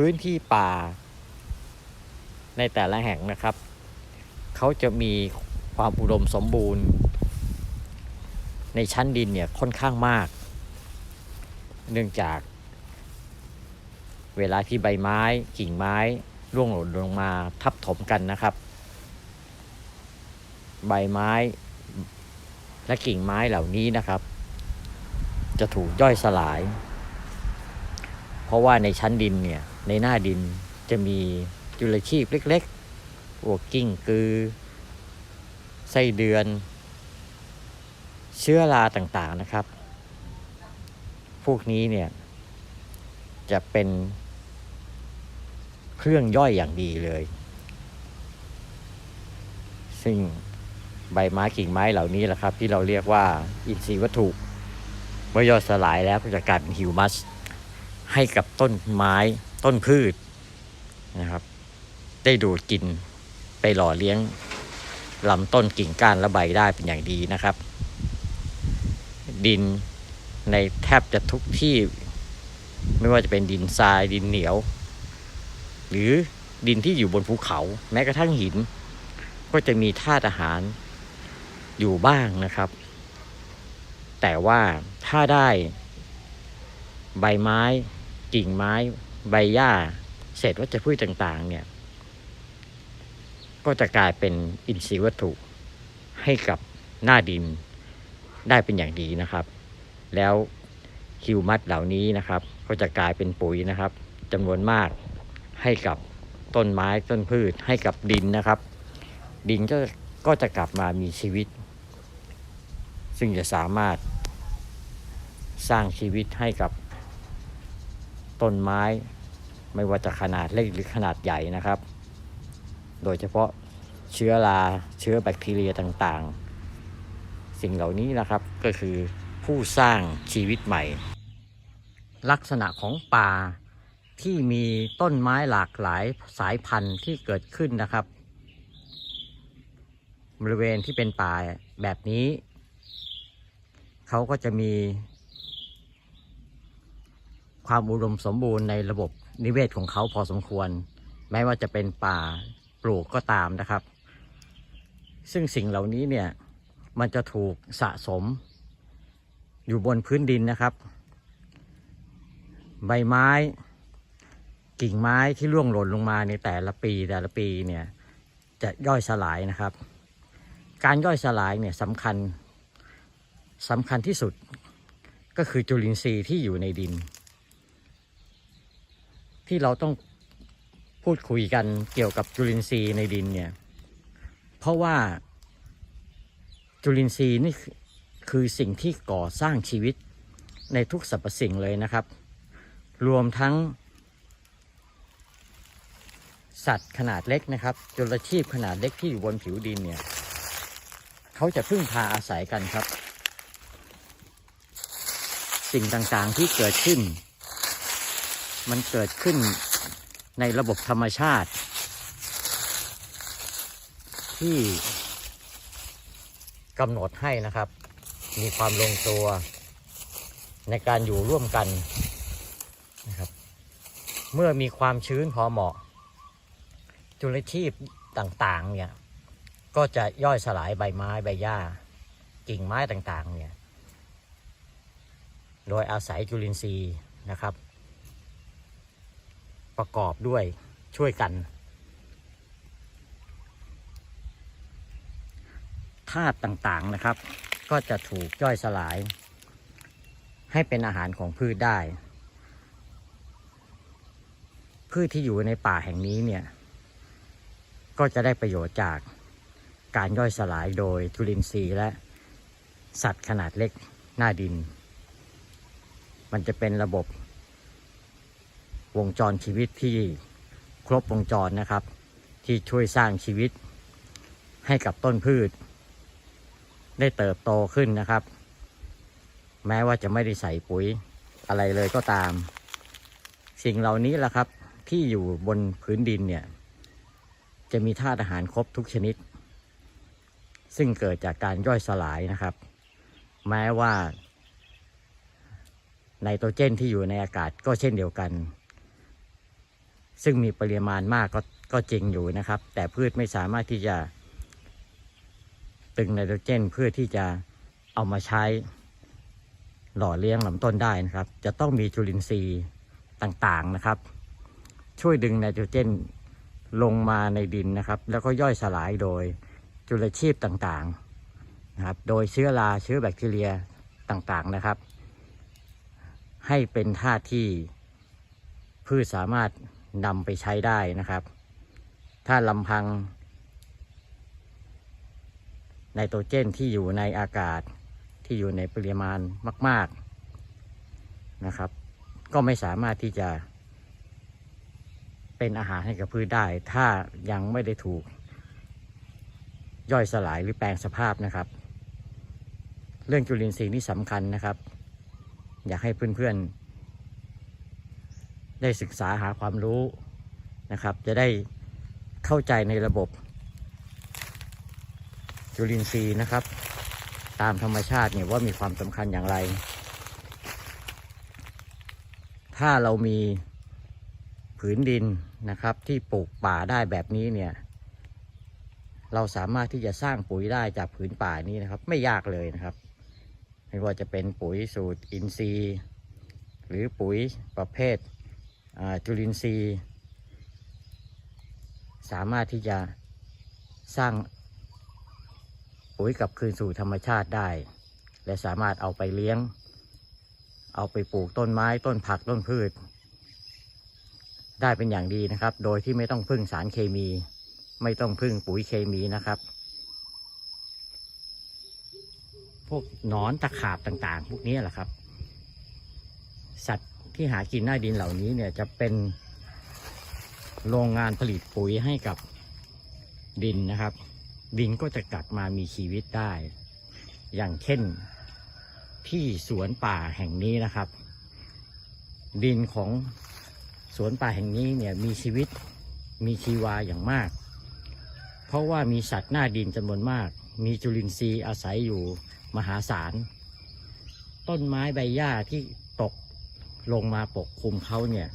พื้นที่ป่า ในแต่ละแห่งนะครับ เขาจะมีความอุดมสมบูรณ์ ในชั้นดินเนี่ยค่อนข้างมาก เนื่องจากเวลาที่ใบไม้กิ่งไม้ร่วงหล่นลงมาทับถมกันนะครับ ใบไม้และกิ่งไม้เหล่านี้นะครับ จะถูกย่อยสลาย เพราะว่าในชั้นดินเนี่ย ในหน้าดินจะมีจุลชีพเล็กๆพวกกิ้งกือ ไส้เดือน เชื้อราต่างๆนะครับ พวกนี้เนี่ย จะเป็นเครื่องย่อยอย่างดีเลย ซึ่งใบไม้กิ่งไม้เหล่านี้แหละครับ ที่เราเรียกว่าอินทรีย์วัตถุ เมื่อย่อยสลายแล้วก็จะกลายเป็นฮิวมัส ให้กับต้นไม้ ต้นพืชนะครับ ได้ดูดกินไปหล่อเลี้ยงลำต้นกิ่งก้านและใบได้เป็นอย่างดีนะครับ ดินในแทบจะทุกที่ ไม่ว่าจะเป็นดินทรายดินเหนียว หรือดินที่อยู่บนภูเขา แม้กระทั่งหิน ก็จะมีธาตุอาหารอยู่บ้างนะครับ แต่ว่าถ้าได้ใบไม้กิ่งไม้ ใบหญ้าเศษวัชพืชต่างๆ เนี่ย ก็จะกลายเป็นอินทรีย์วัตถุให้กับหน้าดินได้เป็นอย่างดีนะครับ แล้วฮิวมัสเหล่านี้นะครับ ก็จะกลายเป็นปุ๋ยนะครับจำนวนมากให้กับต้นไม้ต้นพืชให้กับดินนะครับ ดินก็ก็จะกลับมามีชีวิต ซึ่งจะสามารถสร้างชีวิตให้กับต้นไม้ ไม่ว่าจะขนาดเล็กหรือขนาดใหญ่นะครับ โดยเฉพาะเชื้อราเชื้อแบคทีเรียต่างๆ สิ่งเหล่านี้นะครับก็คือผู้สร้างชีวิตใหม่ ลักษณะของป่าที่มีต้นไม้หลากหลายสายพันธุ์ที่เกิดขึ้นนะครับ บริเวณที่เป็นป่าแบบนี้ เขาก็จะมีความอุดมสมบูรณ์ในระบบ นิเวศของเขาพอสมควร แม้ว่าจะเป็นป่าปลูกก็ตามนะครับ ซึ่งสิ่งเหล่านี้เนี่ยมันจะถูกสะสมอยู่บนพื้นดินนะครับ ใบไม้ กิ่งไม้ที่ร่วงหล่นลงมาในแต่ละปีแต่ละปีเนี่ยจะย่อยสลายนะครับ การย่อยสลายเนี่ยสำคัญสำคัญที่สุดก็คือจุลินทรีย์ที่อยู่ในดิน ที่เราต้องพูดคุยกันเกี่ยวกับจุลินทรีย์ในดินเนี่ย เพราะว่าจุลินทรีย์นี่คือสิ่งที่ก่อสร้างชีวิตในทุกสรรพสิ่งเลยนะครับ รวมทั้ง สัตว์ขนาดเล็กนะครับจุลชีพขนาดเล็กที่อยู่บนผิวดินเนี่ยเขาจะพึ่งพาอาศัยกันครับ สิ่งต่างๆที่เกิดขึ้น มันเกิดขึ้นในระบบธรรมชาติ ที่กำหนดให้นะครับ มีความลงตัวในการอยู่ร่วมกันนะครับ เมื่อมีความชื้นพอเหมาะ จุลชีพต่างๆเนี่ยก็จะย่อยสลายใบไม้ใบหญ้า กิ่งไม้ต่างๆเนี่ยโดยอาศัยจุลินทรีย์นะครับ ประกอบด้วยช่วยกันธาตุต่างๆนะครับ ก็จะถูกย่อยสลาย ให้เป็นอาหารของพืชได้ พืชที่อยู่ในป่าแห่งนี้เนี่ย ก็จะได้ประโยชน์จากการย่อยสลายโดยจุลินทรีย์และสัตว์ขนาดเล็กหน้าดิน มันจะเป็นระบบ วงจรชีวิตที่ครบวงจรนะครับ ที่ช่วยสร้างชีวิต ให้กับต้นพืช ได้เติบโตขึ้นนะครับ แม้ว่าจะไม่ได้ใส่ปุ๋ยอะไรเลยก็ตาม สิ่งเหล่านี้แหละครับ ที่อยู่บนพื้นดินเนี่ย จะมีธาตุอาหารครบทุกชนิด ซึ่งเกิดจากการย่อยสลายนะครับ แม้ว่าไนโตรเจนที่อยู่ในอากาศก็เช่นเดียวกัน ซึ่งมีปริมาณมากก็ก็จริงอยู่นะครับ แต่พืชไม่สามารถที่จะ ตึงไนโตรเจนเพื่อที่จะเอามาใช้หล่อเลี้ยงลำต้นได้นะครับ จะต้องมีจุลินทรีย์ต่างๆนะครับ ช่วยดึงไนโตรเจนลงมาในดินนะครับ แล้วก็ย่อยสลายโดยจุลชีพต่างๆนะครับ โดยเชื้อราเชื้อแบคทีเรียต่างๆนะครับ ให้เป็นธาตุที่พืชสามารถ นำไปใช้ได้นะครับ ถ้าลำพังไนโตรเจนที่อยู่ในอากาศที่อยู่ในปริมาณมาก ๆนะครับ ก็ไม่สามารถที่จะเป็นอาหารให้กับพืชได้ ถ้ายังไม่ได้ถูก ย่อยสลายหรือแปลงสภาพนะครับ เรื่องจุลินทรีย์นี่สำคัญนะครับ อยากให้เพื่อนๆ ได้ศึกษาหาความรู้นะครับ จะได้เข้าใจในระบบจุลินทรีย์นะครับ ตามธรรมชาติเนี่ยว่ามีความสำคัญอย่างไร ถ้าเรามีผืนดินนะครับ ที่ปลูกป่าได้แบบนี้เนี่ย เราสามารถที่จะสร้างปุ๋ยได้จากผืนป่านี้นะครับ ไม่ยากเลยนะครับ ไม่ว่าจะเป็นปุ๋ยสูตรอินทรีย์ หรือปุ๋ยประเภท จุลินทรีย์ สามารถที่จะสร้างปุ๋ยกลับคืนสู่ธรรมชาติได้ และสามารถเอาไปเลี้ยง เอาไปปลูกต้นไม้ต้นผักต้นพืช ได้เป็นอย่างดีนะครับ โดยที่ไม่ต้องพึ่งสารเคมี ไม่ต้องพึ่งปุ๋ยเคมีนะครับพวกหนอนตะขาบต่างๆ พวกนี้แหละครับ สัตว์ ที่หากินหน้าดินเหล่านี้เนี่ยจะเป็นโรงงานผลิตปุ๋ยให้กับดินนะครับ ดินก็จะกลับมามีชีวิตได้ อย่างเช่นที่สวนป่าแห่งนี้นะครับ ดินของสวนป่าแห่งนี้เนี่ยมีชีวิตมีชีวาอย่างมาก เพราะว่ามีสัตว์หน้าดินจำนวนมาก มีจุลินทรีย์อาศัยอยู่มหาศาล ต้นไม้ใบหญ้าที่ ลงมาปกคลุมเขาเนี่ย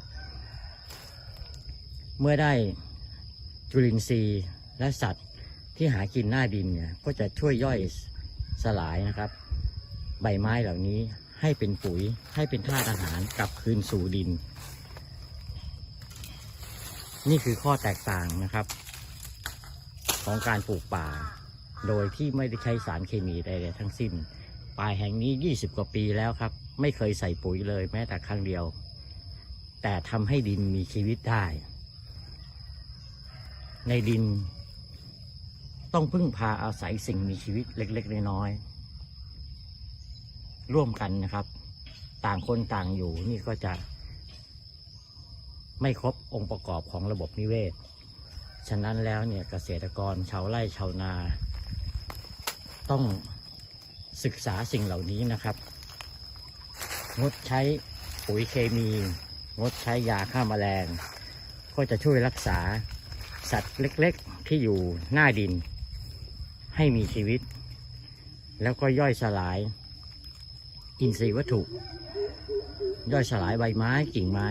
เมื่อได้จุลินทรีย์และสัตว์ที่หากินหน้าดินเนี่ยก็จะช่วยย่อยสลายนะครับ ใบไม้เหล่านี้ให้เป็นปุ๋ยให้เป็นธาตุอาหารกลับคืนสู่ดิน นี่คือข้อแตกต่างนะครับ ของการปลูกป่า โดยที่ไม่ได้ใช้สารเคมีใดๆทั้งสิ้น ป่าแห่งนี้ 20 กว่าปีแล้วครับ ไม่เคยใส่ปุ๋ยเลยแม้แต่ครั้งเดียว แต่ทำให้ดินมีชีวิตได้ ในดิน ต้องพึ่งพาอาศัยสิ่งมีชีวิตเล็ก ๆ น้อยๆร่วมกันนะครับ ต่างคนต่างอยู่นี่ก็จะ ไม่ครบองค์ประกอบของระบบนิเวศ ฉะนั้นแล้วเนี่ยเกษตรกรชาวไร่ชาวนา ต้องศึกษาสิ่งเหล่านี้นะครับ งดใช้ปุ๋ยเคมี งดใช้ยาฆ่ามาแมลง ก็จะช่วยรักษาสัตว์เล็กๆที่อยู่หน้าดิน ให้มีชีวิต แล้วก็ย่อยสลาย อินทรีย์วัตถุ ย่อยสลายใบไม้กิ่งไม้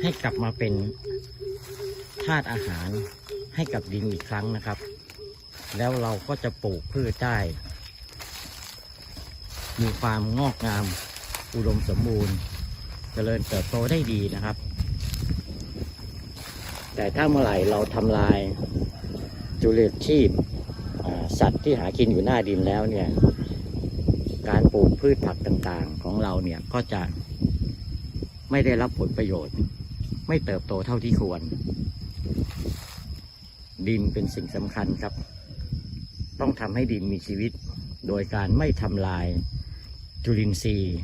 ให้กลับมาเป็นธาตุอาหารให้กับดินอีกครั้งนะครับ แล้วเราก็จะปลูกพืชได้ มีความงอกงาม อุดมสมบูรณ์ เจริญเติบโตได้ดีนะครับ แต่ถ้าเมื่อไหร่เราทำลายจุลินชีพสัตว์ที่หากินอยู่หน้าดินแล้วเนี่ย การปลูกพืชผักต่างๆ ของเราเนี่ยก็จะไม่ได้รับผลประโยชน์ ไม่เติบโตเท่าที่ควร ดินเป็นสิ่งสำคัญครับ ต้องทำให้ดินมีชีวิต โดยการไม่ทำลายจุลินทรีย์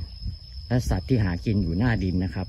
และสัตว์ที่หากินอยู่หน้าดินนะครับ